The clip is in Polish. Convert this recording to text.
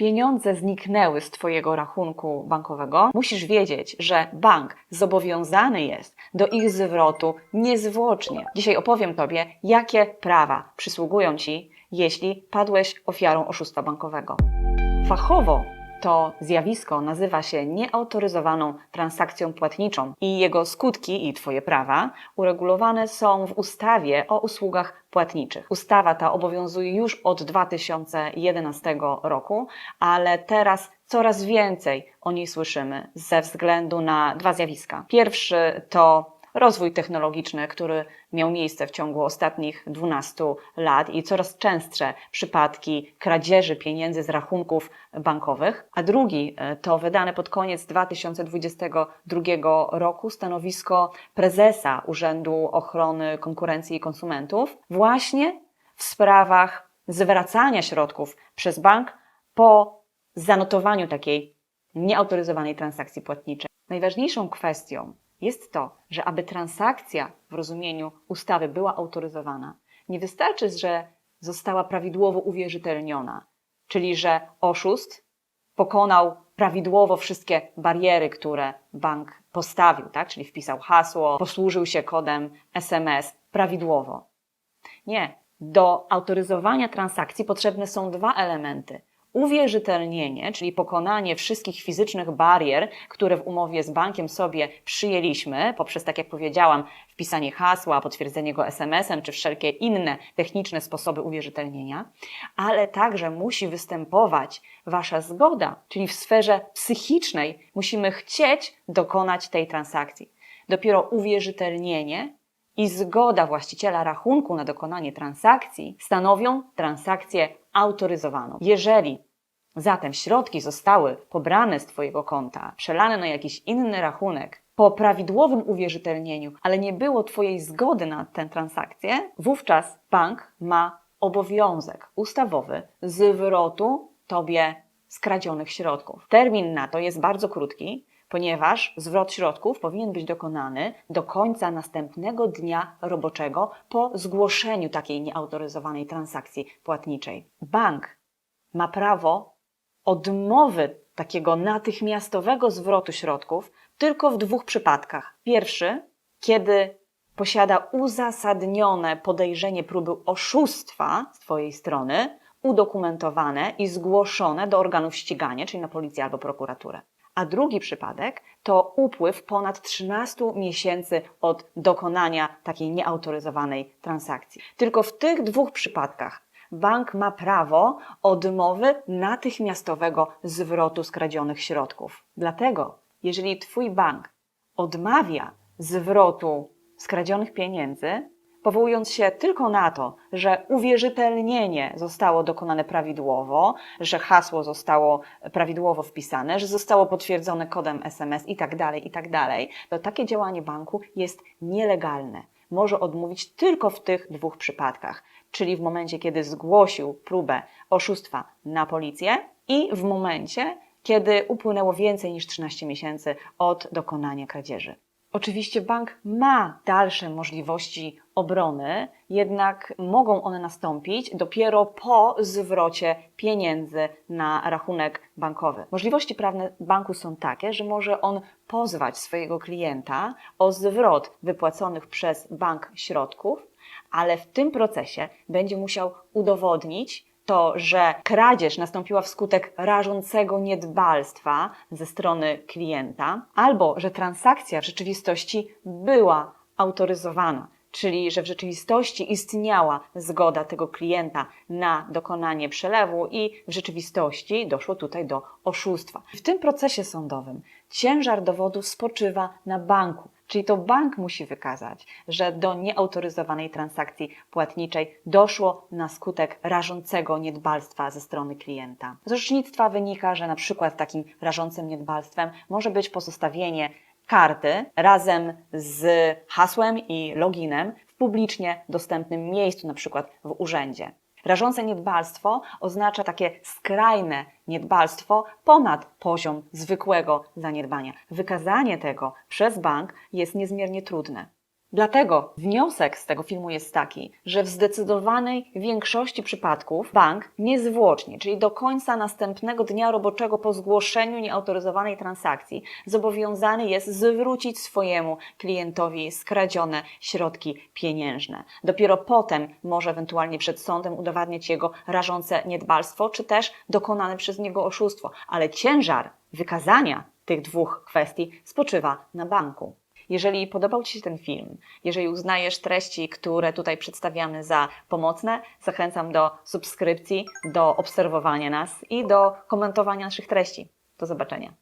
pieniądze zniknęły z Twojego rachunku bankowego, musisz wiedzieć, że bank zobowiązany jest do ich zwrotu niezwłocznie. Dzisiaj opowiem Tobie, jakie prawa przysługują Ci, jeśli padłeś ofiarą oszustwa bankowego. Fachowo to zjawisko nazywa się nieautoryzowaną transakcją płatniczą i jego skutki i Twoje prawa uregulowane są w ustawie o usługach płatniczych. Ustawa ta obowiązuje już od 2011 roku, ale teraz coraz więcej o niej słyszymy ze względu na dwa zjawiska. Pierwszy to rozwój technologiczny, który miał miejsce w ciągu ostatnich 12 lat i coraz częstsze przypadki kradzieży pieniędzy z rachunków bankowych, a drugi e, to wydane pod koniec 2022 roku stanowisko prezesa Urzędu Ochrony Konkurencji i Konsumentów właśnie w sprawach zwracania środków przez bank po zanotowaniu takiej nieautoryzowanej transakcji płatniczej. Najważniejszą kwestią jest to, że aby transakcja w rozumieniu ustawy była autoryzowana, nie wystarczy, że została prawidłowo uwierzytelniona, czyli że oszust pokonał prawidłowo wszystkie bariery, które bank postawił, tak? czyli wpisał hasło, posłużył się kodem SMS prawidłowo. Nie. Do autoryzowania transakcji potrzebne są dwa elementy uwierzytelnienie, czyli pokonanie wszystkich fizycznych barier, które w umowie z bankiem sobie przyjęliśmy, poprzez, tak jak powiedziałam, wpisanie hasła, potwierdzenie go SMS-em, czy wszelkie inne techniczne sposoby uwierzytelnienia, ale także musi występować Wasza zgoda, czyli w sferze psychicznej musimy chcieć dokonać tej transakcji. Dopiero uwierzytelnienie i zgoda właściciela rachunku na dokonanie transakcji stanowią transakcję autoryzowaną. Jeżeli zatem środki zostały pobrane z Twojego konta, przelane na jakiś inny rachunek po prawidłowym uwierzytelnieniu, ale nie było Twojej zgody na tę transakcję, wówczas bank ma obowiązek ustawowy zwrotu Tobie skradzionych środków. Termin na to jest bardzo krótki, ponieważ zwrot środków powinien być dokonany do końca następnego dnia roboczego po zgłoszeniu takiej nieautoryzowanej transakcji płatniczej. Bank ma prawo odmowy takiego natychmiastowego zwrotu środków tylko w dwóch przypadkach. Pierwszy, kiedy posiada uzasadnione podejrzenie próby oszustwa z Twojej strony, udokumentowane i zgłoszone do organów ścigania, czyli na policję albo prokuraturę a drugi przypadek to upływ ponad 13 miesięcy od dokonania takiej nieautoryzowanej transakcji. Tylko w tych dwóch przypadkach bank ma prawo odmowy natychmiastowego zwrotu skradzionych środków. Dlatego, jeżeli Twój bank odmawia zwrotu skradzionych pieniędzy, powołując się tylko na to, że uwierzytelnienie zostało dokonane prawidłowo, że hasło zostało prawidłowo wpisane, że zostało potwierdzone kodem SMS i tak dalej, i tak dalej, to takie działanie banku jest nielegalne. Może odmówić tylko w tych dwóch przypadkach, czyli w momencie, kiedy zgłosił próbę oszustwa na policję i w momencie, kiedy upłynęło więcej niż 13 miesięcy od dokonania kradzieży. Oczywiście bank ma dalsze możliwości obrony, jednak mogą one nastąpić dopiero po zwrocie pieniędzy na rachunek bankowy. Możliwości prawne banku są takie, że może on pozwać swojego klienta o zwrot wypłaconych przez bank środków, ale w tym procesie będzie musiał udowodnić, to, że kradzież nastąpiła wskutek rażącego niedbalstwa ze strony klienta, albo że transakcja w rzeczywistości była autoryzowana, czyli że w rzeczywistości istniała zgoda tego klienta na dokonanie przelewu i w rzeczywistości doszło tutaj do oszustwa. W tym procesie sądowym ciężar dowodów spoczywa na banku. Czyli to bank musi wykazać, że do nieautoryzowanej transakcji płatniczej doszło na skutek rażącego niedbalstwa ze strony klienta. Z orzecznictwa wynika, że na przykład takim rażącym niedbalstwem może być pozostawienie karty razem z hasłem i loginem w publicznie dostępnym miejscu, na przykład w urzędzie. Rażące niedbalstwo oznacza takie skrajne niedbalstwo ponad poziom zwykłego zaniedbania. Wykazanie tego przez bank jest niezmiernie trudne. Dlatego wniosek z tego filmu jest taki, że w zdecydowanej większości przypadków bank niezwłocznie, czyli do końca następnego dnia roboczego po zgłoszeniu nieautoryzowanej transakcji, zobowiązany jest zwrócić swojemu klientowi skradzione środki pieniężne. Dopiero potem może ewentualnie przed sądem udowadniać jego rażące niedbalstwo, czy też dokonane przez niego oszustwo, ale ciężar wykazania tych dwóch kwestii spoczywa na banku. Jeżeli podobał Ci się ten film, jeżeli uznajesz treści, które tutaj przedstawiamy za pomocne, zachęcam do subskrypcji, do obserwowania nas i do komentowania naszych treści. Do zobaczenia.